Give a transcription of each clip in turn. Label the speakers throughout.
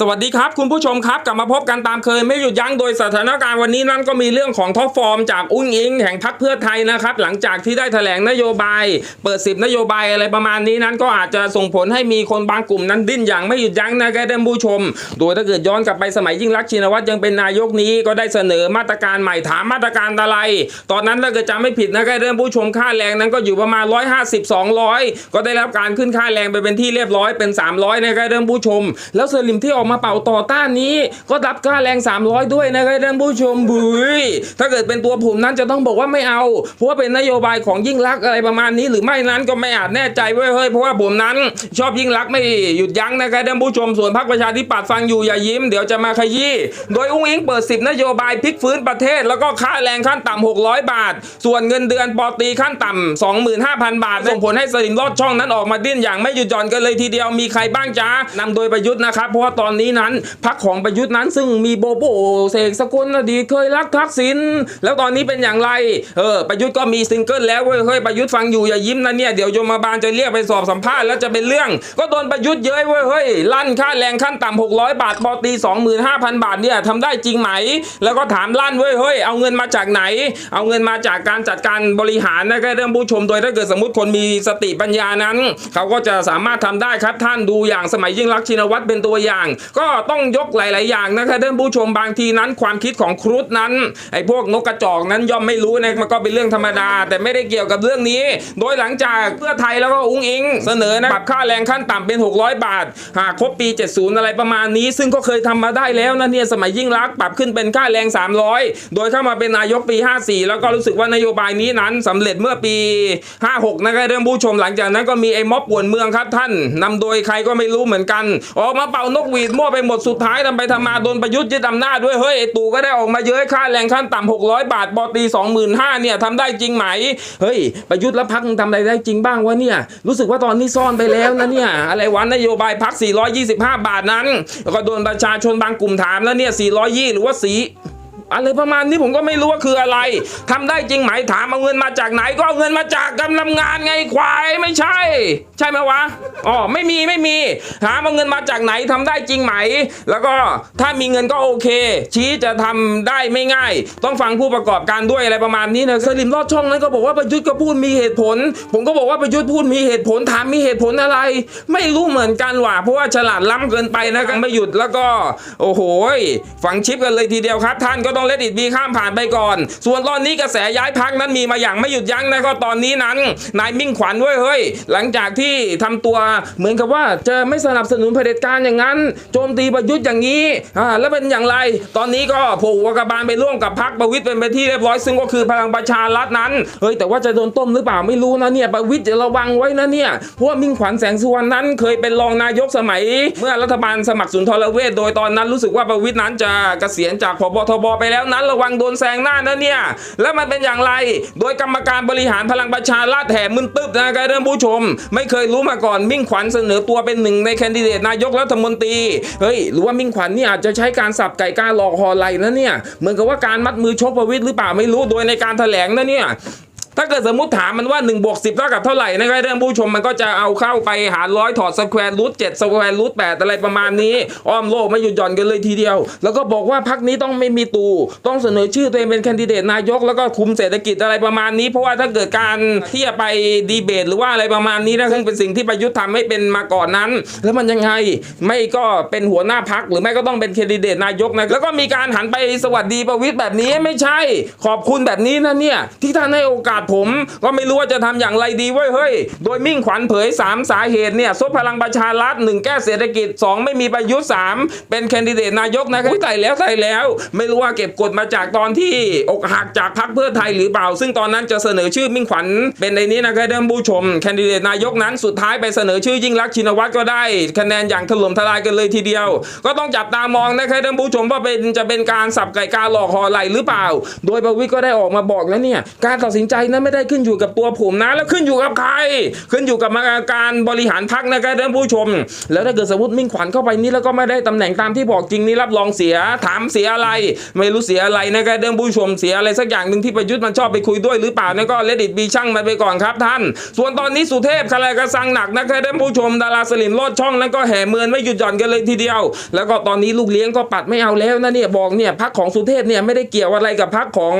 Speaker 1: สวัสดีครับ คุณผู้ชมครับ กลับมาพบกันตามเคยไม่หยุดยั้งโดยสถานการณ์วันนี้นั้นก็มีเรื่องของท็อปฟอร์มจากอุ้งอิงแห่งพรรคเพื่อไทยนะครับ หลังจากที่ได้แถลงนโยบาย เปิด10นโยบายอะไรประมาณนี้นั้นก็อาจจะส่งผลให้มีคนบางกลุ่มนั้นดิ้นอย่างไม่หยุดยั้งนะครับท่านผู้ชม โดยถ้าเกิดย้อนกลับไปสมัยยิ่งรักชินวัตรยังเป็นนายกนี้ก็ได้เสนอมาตรการใหม่ถามมาตรการอะไร ตอนนั้นถ้าเกิดจำไม่ผิดนะครับท่านผู้ชมค่าแรงนั้นก็อยู่ประมาณ 150 200 ก็ได้รับการขึ้นค่าแรงไปเป็นที่เรียบร้อยเป็น 300นะครับท่านผู้ชม แล้วสลิมที่ออกมาเป่าต่อต้านนี้ ก็รับค่าแรง 300 ด้วยนะครับท่านผู้ชมบุยถ้าเกิดเป็นตัวผมนั้นจะต้องบอกว่าไม่เอา เพราะว่าเป็นนโยบายของยิ่งรักอะไรประมาณนี้ หรือไม่นั้นก็ไม่อาจแน่ใจเว้ยเฮ้ยเพราะว่าผมนั้น ชอบยิ่งรักไม่หยุดยั้งนะครับท่านผู้ชมส่วนพรรคประชาธิปัตย์ฟังอยู่อย่ายิ้มเดี๋ยวจะมาขยี้โดยอุ้งอิงเปิด 10 นโยบายพลิกฟื้นประเทศ แล้วก็ค่าแรงขั้นต่ำ600 บาท ส่วนเงินเดือนปอตีขั้นต่ำ25,000 บาท ส่งผลให้สลิมลอดช่องนั้นออกมาดิ้นอย่างไม่หยุดหย่อนกันเลยทีเดียวมีใครบ้างจ้านำโดยประยุทธ์นะครับเพราะว่าตอนนี้นั้นพรรคของประยุทธ์นั้นซึ่งมีโบโบเสกสกุลอดีเคยรักทักษิณแล้วตอนนี้เป็นอย่างไรเออประยุทธ์ก็มีซิงเกิลแล้วเว้ยเฮ้ยประยุทธ์ฟังอยู่อย่ายิ้มนะเนี่ยเดี๋ยวโยมบาลจะเรียกไปสอบสัมภาษณ์แล้วจะเป็นเรื่อง ก็โดนประยุทธ์เย้ยเว้ยเฮ้ยลั่นค่าแรงขั้นต่ำ600บาทปอตรี25,000บาทเนี่ยทำได้จริงไหม แล้วก็ถามลั่นเว้ยเฮ้ยเอาเงินมาจากไหน เอาเงินมาจากการจัดการบริหารนะครับเรื่องผู้ชมโดยถ้าเกิดสมมติคนมีสติปัญญานั้น เขาก็จะสามารถทำได้ครับท่านดูอย่างสมัยยิ่งรักชินวัตรเป็นตัวอย่างก็ต้องยกหลาย ๆ อย่างนะครับท่านผู้ชมบางทีนั้น ความคิดของครุฑนั้นไอ้พวกนกกระจอกนั้นย่อมไม่รู้นะมันก็เป็นเรื่องธรรมดา แต่ไม่ได้เกี่ยวกับเรื่องนี้ โดยหลังจากเพื่อไทยแล้วก็อุ้งอิง เสนอนะปรับค่าแรงขั้นต่ำเป็น 600 บาท หากครบปี 70 อะไรประมาณนี้ ซึ่งก็เคยทำมาได้แล้วนะเนี่ยสมัยยิ่งรักปรับขึ้นเป็นค่าแรง 300 โดยเข้ามาเป็นนายกปี 54 แล้วก็รู้สึกว่านโยบายนี้นั้นสำเร็จเมื่อปี 56 นะครับเรื่องผู้ชมหลังจากนั้นก็มีไอ้ม็อบป่วนเมืองครับท่านนำโดยใครก็ไม่รู้เหมือนกันออกมาเป่านกหวีดมั่วไปหมดสุดท้ายทำไปทำมาโดนประยุทธ์ยึดอำนาจด้วยเฮ้ยไอตู่ก็ได้ออกมาเย้ยค่าแรงขั้นต่ำ600บาทปอตรี25,000เนี่ยทำได้จริงไหมเฮ้ยประยุทธ์และพักทำอะไรได้จริงบ้างวะเนี่ยรู้สึกว่าตอนนี้ซ่อนไปแล้วนะเนี่ยอะไรวันนโยบายพัก425 บาทนั้น ก็โดนประชาชนบางกลุ่มถามแล้วเนี่ย420 หรือว่าสี อะไรประมาณนี้ผมก็ไม่รู้ว่าคืออะไรทำได้จริงไหมถามเอาเงินมาจากไหน ก็เอาเงินมาจากกำลังงานไงควายไม่ใช่ ใช่ไหมวะอ๋อไม่มีไม่มี ถามเอาเงินมาจากไหนทำได้จริงไหม แล้วก็ถ้ามีเงินก็โอเค ชี้จะทำได้ไม่ง่าย ต้องฟังผู้ประกอบการด้วยอะไรประมาณนี้นะสลิมลอดช่องนั้นก็บอกว่าประยุทธ์ก็พูดมีเหตุผล ผมก็บอกว่าประยุทธ์พูดมีเหตุผลถามมีเหตุผลอะไร ไม่รู้เหมือนกันว่ะเพราะว่าฉลาดล้ำเกินไปนะกันไม่หยุดแล้วก็ โอ้โหฝังชิปกันเลยทีเดียวครับ ท่านก็ต้องเลดอิดมีข้ามผ่านไปก่อน ส่วนตอนนี้กระแสย้ายพักนั้นมีมาอย่างไม่หยุดยั้งนะก็ตอนนี้นั้นนายมิ่งขวัญเว้ยเฮ้ยหลังจากที่ทำตัวเหมือนกับว่าจะไม่สนับสนุนเผด็จการอย่างนั้น โจมตีประยุทธ์อย่างนี้อ่าแล้วเป็นอย่างไร ตอนนี้ก็ผล่หัวกบาลไปร่วมกับพักประวิตยเป็นไปที่เรียบร้อยซึ่งก็คือพลังประชารัฐนั้นเฮ้ยแต่ว่าจะโดนต้มหรือเปล่าไม่รู้นะเนี่ยประวิตยจะระวังไว้นะเนี่ยเพราะมิ่งขวัญแสงสุวรรณนั้นเคยเป็นรองนายกสมัย เมื่อรัฐบาลสมัครสุนทรเวชโดยตอนนั้นรู้สึกว่าประวิตยนั้นจะเกษียณจากพบทบไปไปแล้วนั้นระวังโดนแซงหน้านะเนี่ย แล้วมันเป็นอย่างไร โดยกรรมการบริหารพลังประชารัฐแถมมึนตึบนะครับท่านผู้ชม ไม่เคยรู้มาก่อนมิ่งขวัญเสนอตัวเป็นหนึ่งในแคนดิเดตนายกรัฐมนตรีเฮ้ยหรือว่ามิ่งขวัญนี่อาจจะใช้การสับไก่กาหลอกหอไหลนะเนี่ยเหมือนกับว่าการมัดมือชกประวิตยหรือเปล่าไม่รู้โดยในการแถลงนะเนี่ย ถ้าเกิดสมมติถามมันว่า1บวก10เท่ากับเท่าไหร่นะครับเรื่องผู้ชมมันก็จะเอาเข้าไปหารร้อยถอดสแควร์รูทเจ็ดสแควร์รูทแปดอะไรประมาณนี้ อ้อมโลกไม่หยุดหย่อนกันเลยทีเดียว แล้วก็บอกว่าพักนี้ต้องไม่มีตู่ต้องเสนอชื่อตัวเองเป็นแคนดิเดตนายก แล้วก็คุมเศรษฐกิจอะไรประมาณนี้ เพราะว่าถ้าเกิดการที่จะไปดีเบต หรือว่าอะไรประมาณนี้นะซึ่งเป็นสิ่งที่ประยุทธ์ทำให้เป็นมาก่อนนั้น แล้วมันยังไงไม่ก็เป็นหัวหน้าพักหรือไม่ก็ต้องเป็นแคนดิเดตนายกนะแล้วก็มีการหันไปสวัสดีประวิตยแบบนี้ไม่ใช่ ขอบคุณแบบนี้นะเนี่ยที่ท่านให้โอกาสผมก็ไม่รู้ว่าจะทำอย่างไรดีเว้ยเฮ้ย โดยมิ่งขวัญเผย 3 สาเหตุเนี่ยซบพลังประชารัฐ1แก้เศรษฐกิจ 2 ไม่มีประยุทธ์3เป็นแคนดิเดตนายกนะครับอุ๊ยตายแล้วตายแล้ว ไม่รู้ว่าเก็บกดมาจากตอนที่อกหักจากพรรคเพื่อไทยหรือเปล่า ซึ่งตอนนั้นจะเสนอชื่อมิ่งขวัญเป็นในนี้นะครับท่านผู้ชม แคนดิเดตนายกนั้นสุดท้ายไปเสนอชื่อยิ่งรักชินวัตรก็ได้ คะแนนอย่างถล่มทลายกันเลยทีเดียว ก็ต้องจับตามองนะครับท่านผู้ชมว่าเป็นจะเป็นการสับไก่กาหลอกหอไหลหรือเปล่า โดยประวิตรก็ได้ออกมาบอกแล้วเนี่ยการตัดสินใจนะไม่ได้ขึ้นอยู่กับตัวผมนะ แล้วขึ้นอยู่กับใคร ขึ้นอยู่กับการบริหารพักนะครับท่านผู้ชม แล้วถ้าเกิดสมมติมิ่งขวัญเข้าไปนี่แล้วก็ไม่ได้ตำแหน่งตามที่บอกจริงนี่รับรองเสียถามเสียอะไร ไม่รู้เสียอะไรนะครับท่านผู้ชมเสียอะไรสักอย่างหนึ่งที่ประยุทธ์มันชอบไปคุยด้วยหรือเปล่านั่นก็เลดิตบีช่างมันไปก่อนครับท่าน ส่วนตอนนี้สุเทพคลายกระสังหนักนะครับท่านผู้ชมดาราสลิมโลดช่องนั้นก็แห่เมือนไม่หยุดหย่อนกันเลยทีเดียว แล้วก็ตอนนี้ลูกเลี้ยงก็ปัดไม่เอาแล้วนะเนี่ยบอกเนี่ยพักของสุเทพเนี่ยไม่ได้เกี่ยวอะไรกับพักของ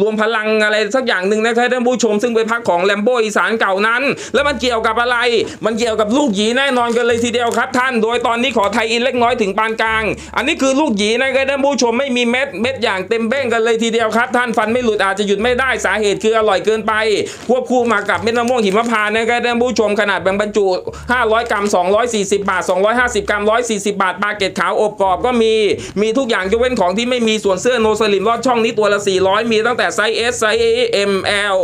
Speaker 1: รวมพลังอะไรสักอย่างหนึ่งนะครับานผู้ชมซึ่งเป็นพักของแลมโบอีสานเก่านั้น แล้วมันเกี่ยวกับอะไร มันเกี่ยวกับลูกหยีแน่นอนกันเลยทีเดียวครับท่าน โดยตอนนี้ขอไทยอินเล็กน้อยถึงปานกลาง อันนี้คือลูกหยีนะครับท่านผู้ชมไม่มีเม็ดเม็ดอย่างเต็มเบ้งกันเลยทีเดียวครับ ท่านฟันไม่หลุดอาจจะหยุดไม่ได้สาเหตุคืออร่อยเกินไปควบคู่มากับเม็ดมะม่วงหิมพานต์นะครับท่านผู้ชมขนาดแบ่งบรรจุ 500 กรัม 240 บาท 250 กรัม 140 บาทปลาเกตขาวอบกรอบก็มี มีทุกอย่างยกเว้นของที่ไม่มีส่วนเสื้อโนสลิมรอดช่องนี้ตัวละ 400 มีตั้งแต่ไซส์ S ไซส์ M L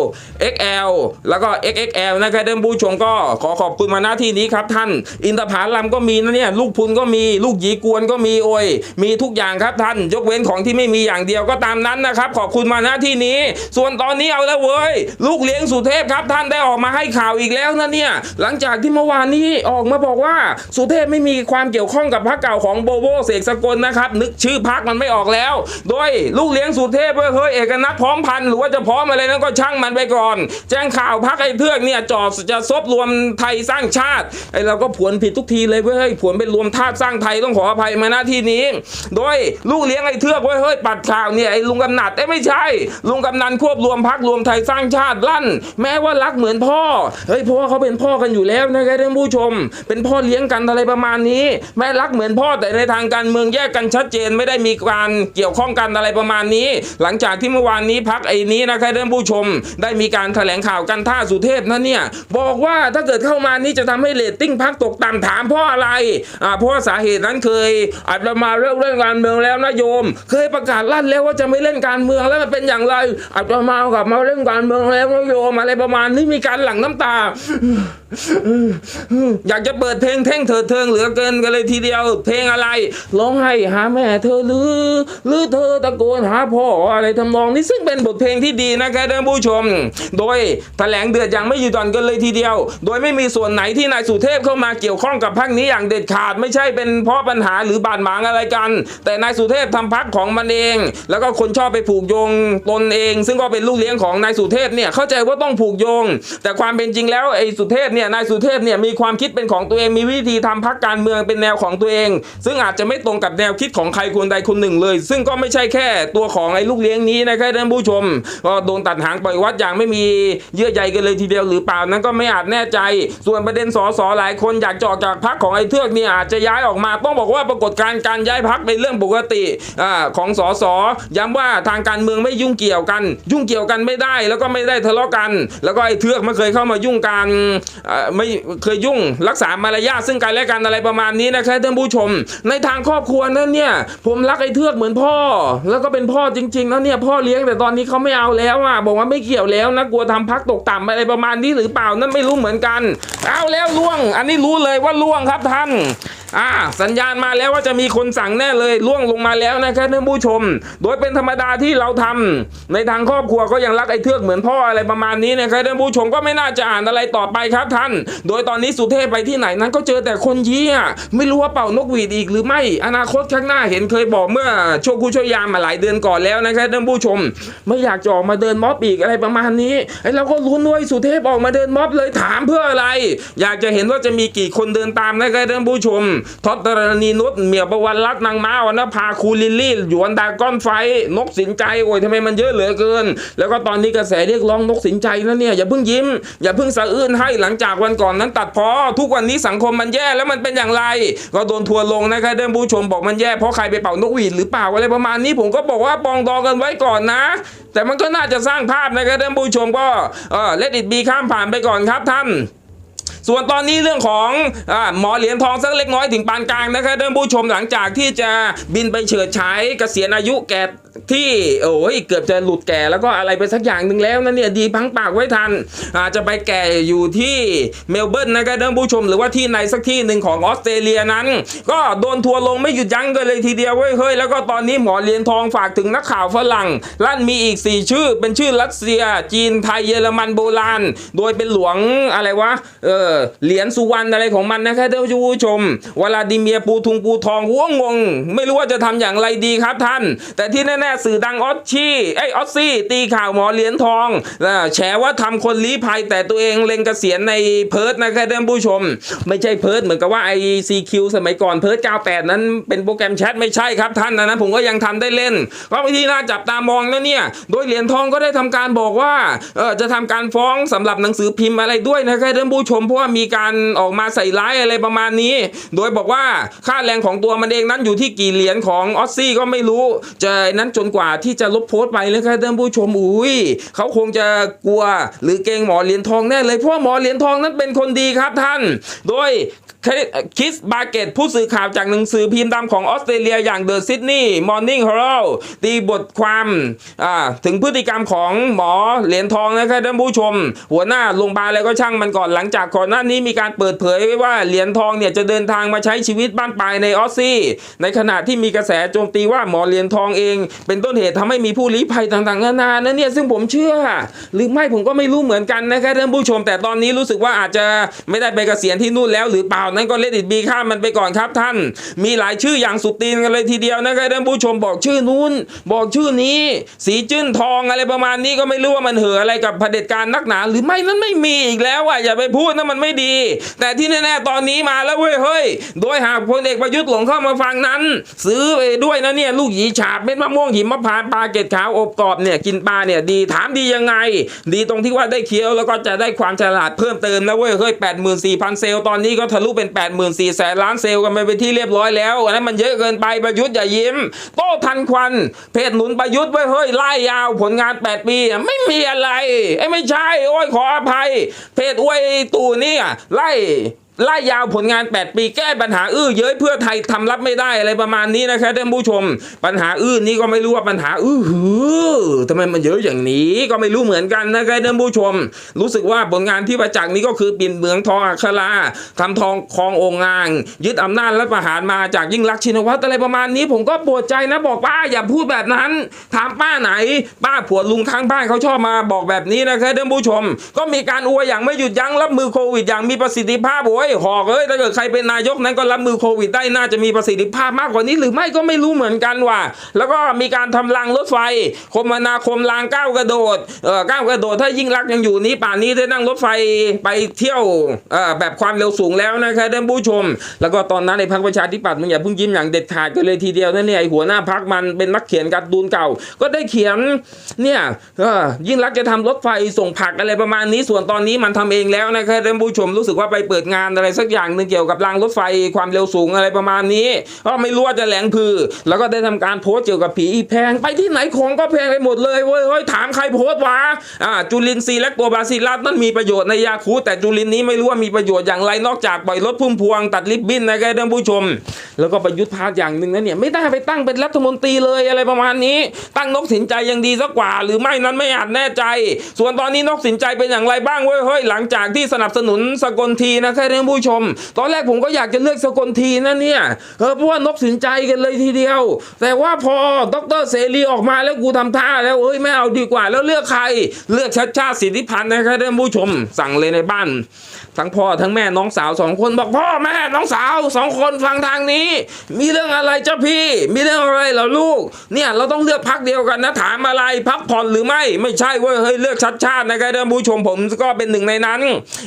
Speaker 1: XL แล้วก็ XXL นะครับท่านผู้ชมก็ขอขอบคุณมาหน้าที่นี้ครับท่าน อินทผลัมก็มีนะเนี่ยลูกพุนก็มีลูกหยีกวนก็มีโอ้ยมีทุกอย่างครับท่าน ยกเว้นของที่ไม่มีอย่างเดียวก็ตามนั้นนะครับ ขอบคุณมาหน้าที่นี้ ส่วนตอนนี้เอาแล้วเว้ย ลูกเลี้ยงสุเทพครับท่านได้ออกมาให้ข่าวอีกแล้วนะเนี่ยหลังจากที่เมื่อวานนี้ออกมาบอกว่าสุเทพไม่มีความเกี่ยวข้องกับพรรคเก่าของโบโบเสกสกลนะครับ นึกชื่อพรรคมันไม่ออกแล้ว โดยลูกเลี้ยงสุเทพเว้ยเฮ้ยเอกนัทพร้อมพันหรือว่าจะพร้อมอะไรนั้นก็ช่างมันไปก่อน แจ้งข่าวพรรคไอ้เทือกเนี่ยจอดจะซบรวมไทยสร้างชาติ ไอ้เราก็ผวนผิดทุกทีเลยเว้ยเฮ้ยผวนเป็นรวมธาตุสร้างไทยต้องขออภัยมาหน้าที่นี้ โดยลูกเลี้ยงไอ้เทือกเว้ยเฮ้ยปัดข่าวเนี่ยไอ้ลุงกำนัดเอ้ไม่ใช่ ลุงกำนันควบรวมพักรวมไทยสร้างชาติลั่น แม้ว่ารักเหมือนพ่อเฮ้ยเพราะว่าเขาเป็นพ่อกันอยู่แล้วนะครับท่านผู้ชม เป็นพ่อเลี้ยงกันอะไรประมาณนี้ แม่รักเหมือนพ่อแต่ในทางการเมืองแยกกันชัดเจนไม่ได้มีการเกี่ยวข้องกันอะไรประมาณนี้ หลังจากที่เมื่อวานนี้พักไอ้นี้นะครับท่านผู้ชมไได้มีการแถลงข่าวกันท่าสุเทพนั่นเนี่ยบอกว่าถ้าเกิดเข้ามานี่จะทำให้เรตติ้งพักตกต่ำถามเพราะอะไรอ่าเพราะสาเหตุนั้นเคยอาจจะมาเรื่องเรื่องการเมืองแล้วนะโยม เคยประกาศลั่นแล้วว่าจะไม่เล่นการเมืองแล้วมันเป็นอย่างไรอาจจะมากลับมาเล่นการเมืองแล้วนะโยมอะไรประมาณนี้มีการหลั่งน้ำตาอยากจะเปิดเพลงเท่งเถิดเทิงเหลือเกินกันเลยทีเดียว เพลงอะไรร้องให้หาแม่เธอหรือหรือเธอตะโกนหาพ่ออะไรทำนองนี้ซึ่งเป็นบทเพลงที่ดีนะครับท่านผู้ชม โดยแถลงเดือดอย่างไม่หยุดหย่อนกันเลยทีเดียว โดยไม่มีส่วนไหนที่นายสุเทพเข้ามาเกี่ยวข้องกับพักนี้อย่างเด็ดขาดไม่ใช่เป็นเพราะปัญหาหรือบาดหมางอะไรกัน แต่นายสุเทพทำพักของมันเอง แล้วก็คนชอบไปผูกโยงตนเอง ซึ่งก็เป็นลูกเลี้ยงของนายสุเทพเนี่ยเข้าใจว่าต้องผูกโยง แต่ความเป็นจริงแล้วไอ้สุเทพเนี่ยนายสุเทพเนี่ยมีความคิดเป็นของตัวเองมีวิธีทำพักการเมืองเป็นแนวของตัวเอง ซึ่งอาจจะไม่ตรงกับแนวคิดของใครคนใดคนหนึ่งเลย ซึ่งก็ไม่ใช่แค่ตัวของไอ้ลูกเลี้ยงนี้นะครับท่านผู้ชม ก็โดนตัดหางปล่อยวัดอย่างไม่มีเยื่อใยกันเลยทีเดียวหรือเปล่านั้นก็ไม่อาจแน่ใจ ส่วนประเด็นสสหลายคนอยากจะอกจากพักของไอ้เทือกเนี่ยอาจจะย้ายออกมาต้องบอกว่าปรากฏการณ์การย้ายพักเป็นเรื่องปกติอของสสย้ำว่าทางการเมืองไม่ยุ่งเกี่ยวกัน ยุ่งเกี่ยวกันไม่ได้แล้วก็ไม่ได้ทะเลาะกัน แล้วก็ไอ้เทือกไม่เคยเข้ามายุ่งกันไม่เคยยุ่งรักษามารยาทซึ่งกันและกันอะไรประมาณนี้นะครับท่านผู้ชม ในทางครอบครัวนั้นเนี่ย ผมรักไอ้เทือกเหมือนพ่อ แล้วก็เป็นพ่อจริงๆแล้วเนี่ยพ่อเลี้ยงแต่ตอนนี้เขาไม่เอาแล้วอะบอกว่าไม่เกี่ยวแล้วนะกลัวทำพักตกต่ำอะไรประมาณนี้หรือเปล่านั่นไม่รู้เหมือนกัน เอาแล้วล่วง อันนี้รู้เลยว่าล่วงครับท่านอ่าสัญญาณมาแล้วว่าจะมีคนสั่งแน่เลยล่วงลงมาแล้วนะครับท่านผู้ชม โดยเป็นธรรมดาที่เราทำในทางครอบครัวก็ยังรักไอ้เทือกเหมือนพ่ออะไรประมาณนี้นะครับท่านผู้ชมก็ไม่น่าจะอ่านอะไรต่อไปครับท่านโดยตอนนี้สุเทพไปที่ไหนนั้นก็เจอแต่คนเยี่ยไม่รู้ว่าเป่านกหวีดอีกหรือไม่ อนาคตข้างหน้าเห็นเคยบอกเมื่อโชคคู่ช่วยยามมาหลายเดือนก่อนแล้วนะครับท่านผู้ชม ไม่อยากจะออกมาเดินม็อบอีกอะไรประมาณนี้ไอ้เราก็ลุ้นด้วยสุเทพออกมาเดินม็อบเลยถามเพื่ออะไร อยากจะเห็นว่าจะมีกี่คนเดินตามนะครับท่านผู้ชมท็อปตรณีนุชเหมียประวันรัตนางม้าวันนภาคูลิลลี่หยวนดาก้อนไฟ นกสินใจโอ้ยทำไมมันเยอะเหลือเกิน แล้วก็ตอนนี้กระแสเรียกร้องนกสินใจนะเนี่ยอย่าเพิ่งยิ้ม อย่าเพิ่งสะอื้นให้หลังจากากวันก่อนนั้นตัดพอทุกวันนี้สังคมมันแย่แล้วมันเป็นอย่างไร ก็โดนทัวร์ลงนะครับเดิมผู้ชมบอกมันแย่เพราะใครไปเป่านกหวีดหรือเปล่าอะไรประมาณนี้ผมก็บอกว่าปองดองกันไว้ก่อนนะแต่มันก็น่าจะสร้างภาพนะครับเดิมผู้ชมก็เออเลดิตบีข้ามผ่านไปก่อนครับท่านส่วนตอนนี้เรื่องของอหมอเหรียญทองสักเล็กน้อยถึงปานกลางนะครับท่านผู้ชมหลังจากที่จะบินไปเฉิดฉายเกษียณอายุแก่ ที่โอ้ยเกือบจะหลุดแก่แล้วก็อะไรไปสักอย่างหนึ่งแล้วนะเนี่ยดีพังปากไว้ทันอาจจะไปแก่อยู่ที่เมลเบิร์นนะครับท่านผู้ชมหรือว่าที่ในสักที่หนึ่งของออสเตรเลียนั้น ก็โดนทัวร์ลงไม่หยุดยั้งกันเลยทีเดียวเว้ยเฮ้ยแล้วก็ตอนนี้หมอเรียญทองฝากถึงนักข่าวฝรั่งลั่นมีอีก 4 ชื่อ เป็นชื่อรัสเซีย จีนไทยเยอรมันโบราณ โดยเป็นหลวงอะไรวะเออเหรียญสุวรรณอะไรของมันนะครับท่านผู้ชมวลาดิเมียปูทุงปูทองหัวงง ไม่รู้ว่าจะทำอย่างไรดีครับท่าน แต่ที่แน่ๆสื่อดังออสชี่ไอออสซี่ ตีข่าวหมอเหรียญทองแฉว่าทำคนลี้ภัยแต่ตัวเองเล็งเกษียณในเพิร์ดนะครับท่านผู้ชม ไม่ใช่เพิร์ดเหมือนกับว่า ICQ สมัยก่อนเพิร์ด98 นั้นเป็นโปรแกรมแชทไม่ใช่ครับท่านนะนะผมก็ยังทำได้เล่นก็วิธีน่าจับตามองนะเนี่ย โดยเหรียญทองก็ได้ทำการบอกว่าเออจะทำการฟ้องสำหรับหนังสือพิมพ์อะไรด้วยนะครับท่านผู้ชมเพราะว่ามีการออกมาใส่ร้ายอะไรประมาณนี้ โดยบอกว่าค่าแรงของตัวมันเองนั้นอยู่ที่กี่เหรียญของออสซี่ก็ไม่รู้จะนั้นจนกว่าที่จะลบโพสต์ไปเลยครับท่านผู้ชมอุ้ยเขาคงจะกลัวหรือเกรงหมอเหรียญทองแน่เลยเพราะหมอเหรียญทองนั้นเป็นคนดีครับท่าน โดยคิสบาเกตผู้สื่อข่าวจากหนังสือพิมพ์ดำของออสเตรเลียอย่างเดอะซิดนีย์มอร์นิ่ง e ฮ r ร d ตีบทความถึงพฤติกรรมของหมอเหรียญทองนะครับท่านผู้ชม หัวหน้าโรงพยาบาลอะไรก็ช่างมันก่อนหลังจากก่อนหน้านี้มีการเปิดเผยไว้ว่าเหรียญทองเนี่ยจะเดินทางมาใช้ชีวิตบ้านปลายในออสซี่ในขณะที่มีกระแสโจมตีว่าหมอเหรียญทองเองเป็นต้นเหตุทำให้มีผู้ลี้ภัยต่างๆนานานะเนี่ยซึ่งผมเชื่อ หรือไม่ผมก็ไม่รู้เหมือนกันนะครับท่านผู้ชม แต่ตอนนี้รู้สึกว่าอาจจะไม่ได้ไปเกษียณที่นู่นแล้วหรือเปล่านั้นก็เลดิตบีข้ามมันไปก่อนครับท่าน มีหลายชื่ออย่างสุดตีนกันเลยทีเดียวนะครับท่านผู้ชมบอกชื่อนู้น บอกชื่อนี้ สีจื้นทองอะไรประมาณนี้ก็ไม่รู้ว่ามันเห่ออะไรกับเผด็จการนักหนา หรือไม่นั้นไม่มีอีกแล้วอะอย่าไปพูดนะมันไม่ดี แต่ที่แน่ๆตอนนี้มาแล้วเว้ยเฮ้ยโดยหากพลเอกประยุทธ์หลงเข้ามาฟังนั้น ซื้อไปด้วยนะเนี่ยลูกหยีฉาบเม็ดมะม่วงหิมพานปลาเกล็ดขาวอบกรอบเนี่ยกินปลาเนี่ยดีถามดียังไง ดีตรงที่ว่าได้เคี้ยวแล้วก็จะได้ความฉลาดเพิ่มเติมนะเว้ยเฮ้ย84,000เซลตอนนี้ก็ทะลุเป็น84แสนล้านเซลกันไปเป็นที่เรียบร้อยแล้วอันนั้นมันเยอะเกินไปประยุทธ์อย่ายิ้ม โต้ทันควัน เพจหนุนประยุทธ์ไว้ยเฮ้ยไล่ยาวผลงาน8ปีอะไม่มีอะไรไอ้ไม่ใช่โอ้ยขออภัย เพจอวยตู่เนี่ยไล่ ไล่ยาวผลงาน 8 ปีแก้ปัญหาอื้อเย้ยเพื่อไทยทำรับไม่ได้อะไรประมาณนี้นะครับท่านผู้ชม ปัญหาอื้อนี้ก็ไม่รู้ว่าปัญหาอื้อหือทำไมมันเยอะอย่างนี้ก็ไม่รู้เหมือนกันนะครับท่านผู้ชม รู้สึกว่าผลงานที่ประจักษ์นี้ก็คือปิ่นเมืองทองอัคราทำทองคลององค์งาง ยึดอำนาจและประหารมาจากยิ่งรักษณ์ชินวัตรอะไรประมาณนี้ ผมก็ปวดใจนะบอกป้าอย่าพูดแบบนั้นถามป้าไหน ป้าผัวลุงข้างบ้านเขาชอบมาบอกแบบนี้นะครับท่านผู้ชม ก็มีการอวยอย่างไม่หยุดยั้งรับมือโควิดอย่างมีประสิทธิภาพโอ้ยหอกเอ้ยถ้าเกิดใครเป็นนายกนั้นก็รับมือโควิดได้น่าจะมีประสิทธิภาพมากกว่านี้ หรือไม่ก็ไม่รู้เหมือนกันว่ะแล้วก็มีการทำรางรถไฟ คมนาคมรางก้าวกระโดดเอ่อก้าวกระโดดถ้ายิ่งรักยังอยู่นี้ป่านนี้ได้นั่งรถไฟไปเที่ยวเออแบบความเร็วสูงแล้วนะครับท่านผู้ชม แล้วก็ตอนนั้นในพรรคประชาธิปัตย์มึงอย่าเพิ่งยิ้มอย่างเด็ดขาดกันเลยทีเดียวนะเนี่ยไอหัวหน้าพรรคมันเป็นนักเขียนการ์ตูนเก่า ก็ได้เขียนเนี่ยเออยิ่งรักจะทำรถไฟส่งผักอะไรประมาณนี้ส่วนตอนนี้มันทำเองแล้วนะครับท่านผู้ชมรู้สึกว่าไปเปิดงานอะไรสักอย่างหนึ่งเกี่ยวกับรางรถไฟความเร็วสูงอะไรประมาณนี้ก็ไม่รู้ว่าจะแหลงพือ แล้วก็ได้ทำการโพสต์เกี่ยวกับผีอีแพง ไปที่ไหนของก็แพงไปหมดเลยเว้ยเฮ้ยถามใครโพสต์วะอ่าจุลินทรีย์และตัวบาซิลัสนั่นมีประโยชน์ในยาคูแต่จุลินนี้ไม่รู้ว่ามีประโยชน์อย่างไรนอกจากปล่อยรถพุ่มพวงตัดริบบิ้นนะครับท่านผู้ชม แล้วก็ประยุทธ์พาอย่างหนึ่งนะเนี่ยไม่ได้ไปตั้งเป็นรัฐมนตรีเลยอะไรประมาณนี้ ตั้งนกสินใจยังดีสักกว่า หรือไม่นั้นไม่อาจแน่ใจ ส่วนตอนนี้นกสินใจเป็นอย่างไรบ้างเว้ยเฮ้ยหลังจากที่สนับสนุนสกลทีนะครับานผู้ชม ตอนแรกผมก็อยากจะเลือกสกลทีนะเนี่ยเออเพราะว่านกสินใจกันเลยทีเดียว แต่ว่าพอดรเสรีออกมาแล้วกูทำท่าแล้วเอ้ยไม่เอาดีกว่า แล้วเลือกใคร เลือกชัดชาติสิทธิพันธ์นะครับท่านผู้ชม สั่งเลยในบ้าน ทั้งพ่อทั้งแม่น้องสาวสองคนบอกพ่อแม่น้องสาวสองคนฟังทางนี้ มีเรื่องอะไรเจ้าพี่ มีเรื่องอะไรเหรอลูก เนี่ยเราต้องเลือกพักเดียวกันนะถามอะไรพักผ่อนหรือไม่ไม่ใช่เว้ยเฮ้ยเลือกชัดชาตินะครับท่านผู้ชมผมก็เป็นหนึ่งในนั้น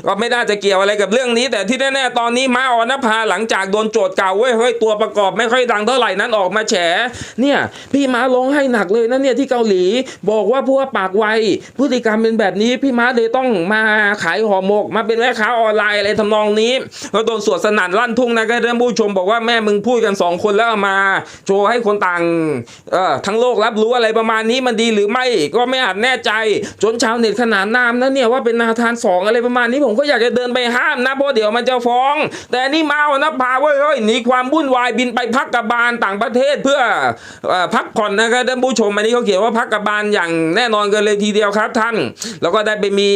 Speaker 1: ก็ไม่น่าจะเกี่ยวอะไรกับเรื่องนี้ แต่ที่แน่ๆตอนนี้ม้าออนภาหลังจากโดนโจทย์เก่าเว้ยเฮ้ยตัวประกอบไม่ค่อยดังเท่าไหร่นั้นออกมาแฉเนี่ยพี่ม้าร้องให้หนักเลยนะเนี่ยที่เกาหลีบอกว่าพวกปากไวพฤติกรรมเป็นแบบนี้พี่ม้าเลยต้องมาขายห่อหมกมาเป็นแม่ค้าออนไลน์อะไรทำนองนี้ก็โดนสวดสนั่นลั่นทุ่งนะครับท่านผู้ชมบอกว่าแม่มึงพูดกันสองคนแล้วมา โชว์ให้คนต่างเอ่อทั้งโลกรับรู้อะไรประมาณนี้มันดีหรือไม่ก็ไม่อาจแน่ใจจนชาวเน็ตขนานนามนะเนี่ยว่าเป็นนาธานสองอะไรประมาณนี้ผมก็อยากจะเดินไปห้ามนะเพราะเดี๋ยวมันจะฟ้อง แต่นี่มาเอานะพาเว้ยเฮ้ยหนีความวุ่นวายบินไปพักกบาลต่างประเทศเพื่ออพักผ่อนนะครับท่านผู้ชมอันนี้เขาเขียนว่าพักกับบาลอย่างแน่นอนกันเลยทีเดียวครับท่าน แล้วก็ได้ไปมี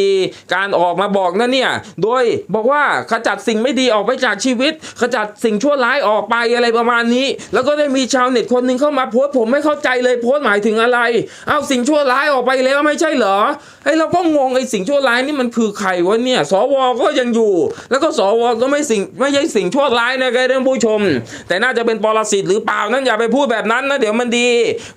Speaker 1: การออกมาบอกนะเนี่ยโดยบอกว่าขจัดสิ่งไม่ดีออกไปจากชีวิต ขจัดสิ่งชั่วร้ายออกไปอะไรประมาณนี้ แล้วก็ได้มีชาวเน็ตคนหนึ่งเข้ามาโพสผมไม่เข้าใจเลยโพสหมายถึงอะไร เอาสิ่งชั่วร้ายออกไปแล้วไม่ใช่เหรอไอ้เราก็งงไอ้สิ่งชั่วร้ายนี่มันคือใครวะเนี่ย สวก็ยังอยู่ แล้วก็สวก็ไม่สิ่งไม่ใช่สิ่งชั่วร้ายนะครับท่านผู้ชม แต่น่าจะเป็นปรสิตหรือเปล่านั้นอย่าไปพูดแบบนั้นนะเดี๋ยวมันดี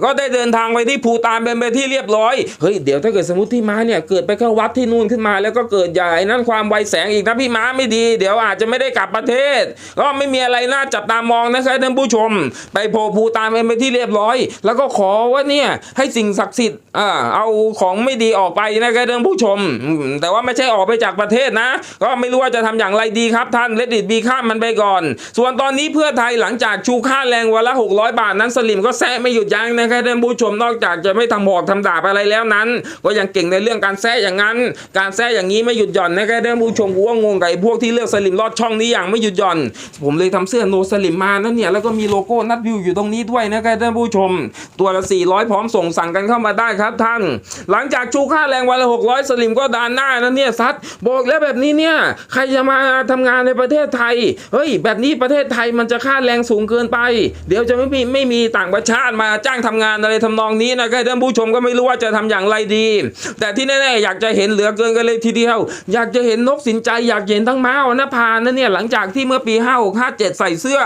Speaker 1: ก็ได้เดินทางไปที่ภูตานเป็นไปที่เรียบร้อยเฮ้ยเดี๋ยวถ้าเกิดสมมติที่มาเนี่ยเกิดไปเข้าวัดที่นู่นขึ้นมา แล้วก็เกิดใหญ่นั้นความไวแสงอีกนะพี่ม้าไม่ดี เดี๋ยวอาจจะไม่ได้กลับประเทศ ก็ไม่มีอะไรน่าจับตามองนะครับท่านผู้ชม ไปโผล่ภูตานเป็นไปที่เรียบร้อย แล้วก็ขอว่าเนี่ยให้สิ่งศักดิ์สิทธิ์อ่าเอาของไม่ดีออกไปนะครับท่านผู้ชม แต่ว่าไม่ใช่ออกไปจากประเทศนะ ก็ไม่รู้ว่าจะทำอย่างไรดีครับท่านเลดิตบีข้ามมันไปก่อน ส่วนตอนนี้เพื่อไทยหลังจากชูค่าแรงวันละ 600 บาทนั้นสลิมก็แซะไม่หยุดยั้งนะครับท่านผู้ชมนอกจากจะไม่ทำหอกทำดาบอะไรแล้วนั้น ก็ยังเก่งในเรื่องการแซะอย่างนั้น การแซะอย่างนี้ไม่หยุดหย่อนนะครับท่านผู้ชมว่งงกับไอ้พวกที่เลือกสลิมลอดช่องนี้อย่างไม่หยุดหย่อน ผมเลยทำเสื้อโนสลิมมานั่นเนี่ยแล้วก็มีโลโก้นัดวิวอยู่ตรงนี้ด้วยนะครับท่านผู้ชม ตัวละ 400 พร้อมส่งสั่งกันเข้ามาได้ครับท่าน หลังจากชูค่าแรงวันละ 600 สลิมก็ดานหน้านั่นเนี่ยซัดบอกแล้วแบบนี้เนี่ยใครจะมาทำงานในประเทศไทยเฮ้ยแบบนี้ประเทศไทยมันจะค่าแรงสูงเกินไป เดี๋ยวจะไม่มีไม่มีต่างประเทศมาจ้างทำงานอะไรทำนองนี้นะครับท่านผู้ชมก็ไม่รู้ว่าจะทำอย่างไรดี แต่ที่แน่ๆอยากจะเห็นเหลือเกินกันเลยทีเดียว อยากจะเห็นนกสินใจอยากเห็นทั้งม้าอนภานะเนี่ยหลังจากที่เมื่อปี 5 6 5 7 ใส่เสื้อ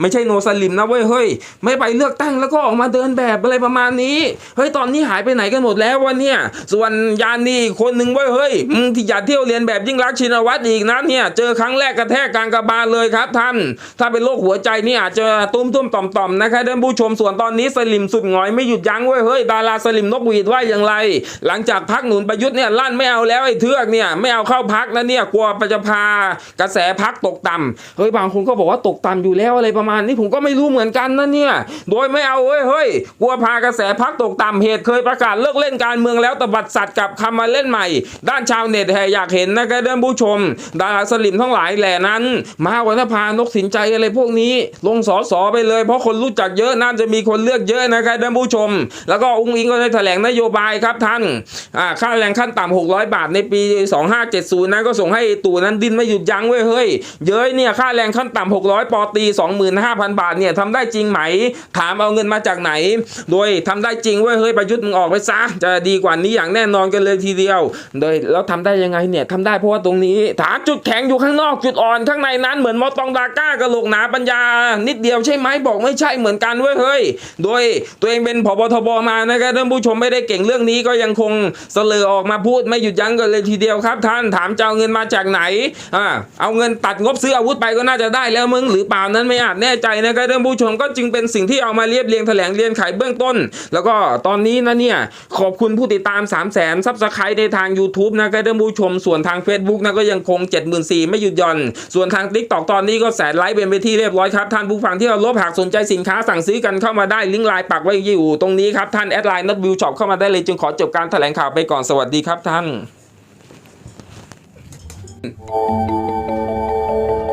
Speaker 1: ไม่ใช่โนสลิมนะเว้ยเฮ้ยไม่ไปเลือกตั้งแล้วก็ออกมาเดินแบบอะไรประมาณนี้เฮ้ยตอนนี้หายไปไหนกันหมดแล้ววะเนี่ยส่วนยานนี่คนหนึ่งเว้ยเฮ้ยที่อย่าเที่ยวเรียนแบบยิ่งรักชินวัตรอีกนะเนี่ยเจอครั้งแรกกระแทกกลางกระบาลเลยครับท่านถ้าเป็นโรคหัวใจนี่อาจจะตุ้มตุ้มต่อมต่อมๆนะครับท่านผู้ชมส่วนตอนนี้สลิมสุดหงอยไม่หยุดยั้งเว้ยเฮ้ยดาราสลิมนกหวีดว่าอย่างไร หลังจากพักหนุนประยุทธ์เนี่ยลั่นไม่เอาแล้วไอ้เทือกเนี่ยไม่เอาเข้าพักนะเนี่ยกลัวปจะพากระแสพักตกต่ำเฮ้ยบางคนก็บอกว่าตกต่ำอยู่แล้วอะไรประมาณนี้ผมก็ไม่รู้เหมือนกันนะเนี่ย โดยไม่เอาเว้ยเฮ้ยกลัวพากระแสพักตกต่ำเหตุเคยประกาศเลิกเล่นการเมืองแล้วตบัดสัตว์กับคำมาเล่นใหม่ ด้านชาวเน็ตแห่อยากเห็นนะครับท่านผู้ชม ดาราสลิมทั้งหลายแหล่นั้น มาวันพานกสินใจอะไรพวกนี้ ลงสอสอไปเลย เพราะคนรู้จักเยอะน่าจะมีคนเลือกเยอะนะครับท่านผู้ชม แล้วก็อุ้งอิงก็ได้แถลงนโยบายครับท่านอ่าค่าแรงขั้นต่ำ600 บาทในปี 2570นั้นก็ส่งให้ตู่นั้นดิ้นไม่หยุดยั้งเว้ยเฮ้ยเย้ยเนี่ยค่าแรงขั้นต่ำ600 ปอตี 25,000 บาทเนี่ยทำได้จริงไหม ถามเอาเงินมาจากไหน โดยทำได้จริงเว้ยเฮ้ยประยุทธ์มึงออกไปซะจะดีกว่านี้อย่างแน่นอนกันเลยทีเดียว โดยแล้วทำได้ยังไงเนี่ยทำได้เพราะว่าตรงนี้ ถามจุดแข็งอยู่ข้างนอกจุดอ่อนข้างในนั้นเหมือนมอตองดาก้ากระโหลกหนาปัญญา นิดเดียวใช่ไหมบอกไม่ใช่เหมือนกันเว้ยเฮ้ยโดยตัวเองเป็นผบทบมานะครับท่านผู้ชมไม่ได้เก่งเรื่องนี้ก็ยังคงเสลอออกมาพูดไม่หยุดยั้งกันเลยทีเดียวครับ ท่านถามจะเอาเงินมาจากไหนอ่าเอาเงินตัดงบซื้ออาวุธไปก็น่าจะได้แล้วมึงหรือเปล่านั้นไม่อาจแน่ใจนะครับท่านผู้ชมก็จึงเป็นสิ่งที่เอามาเรียบเรียงแถลงเรียนไขเบื้องต้น แล้วก็ตอนนี้นะเนี่ยขอบคุณผู้ติดตาม 3 0 0 0 0 0ซับสไครต์ในทาง YouTube นะครับท่านผู้ชมส่วนทาง Facebook นะก็ยังคง 74,000ไม่หยุดหย่อน ส่วนทาง t ิ k t o k ตอนนี้ก็แสนไลค์เป็นไปที่เรียบร้อยครับท่านผู้ฟังที่เราลบหากสนใจสินค้าสั่งซื้อกันเข้ามาได้ลิงก์ไลน์ปักไว้อยู่ตรงนี้ครับท่านแอดไลน์นัดวิวช็อปเข้ามาได้เลยจึงขอจบการแถลงข่าวไปก่อนสวัสดีครับท่าน どうぞ。